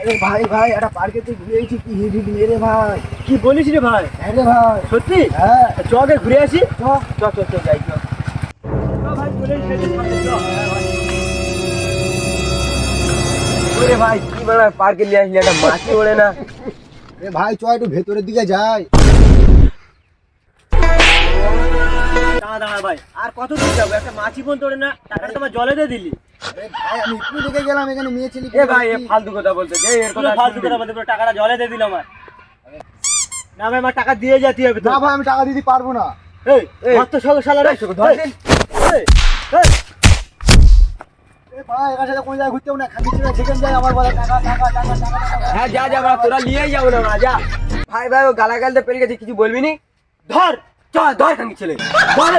আরে ভাই ভাই একটা পার্কে তো ঘুরে এসেছি কি হিট মেরে ভাই? কি বলিস রে ভাই? হ্যাঁ রে ভাই। সত্যি? হ্যাঁ। চ ঘুরে আসি। চ। চ চ চ যাই চ। ভাই চ। ওরে ভাই কি বলা পার্কে নিয়ে আসলি একটা মাছি ওড়ে না। এ ভাই চ একটু ভেতরের দিকে যাই। দাঁড়া দাঁড়া ভাই। আর কত দূর যাব? একটা মাছি বোন তোড়ে না টাকাটা তোমার জলে দিয়ে দিলি। আমি একটু দিকে গেলাম এখানে মেয়ে ছেলে এ ভাই এ ফালতু কথা বলতে যে এর কথা ফালতু কথা বলতে টাকাটা জলে দিয়ে দিল আমার না ভাই আমার টাকা দিয়ে যেতে হবে না ভাই আমি টাকা দিতে পারব না। এই ধর সঙ্গে শালা রে ধর। এই, এই, ভাই এখানে সাথে কোনো জায়গায় ঘুরতেও না খালি ছেলে সেখানে যাই আমার বলে টাকা টাকা টাকা টাকা টাকা হ্যাঁ যা যা তোরা নিয়েই যাব না যা। ভাই ভাই ও গালাগালতে পেরে গেছে কিছু বলবি নি? ধর চ ধর খাঙ্কি ছেলে। ধর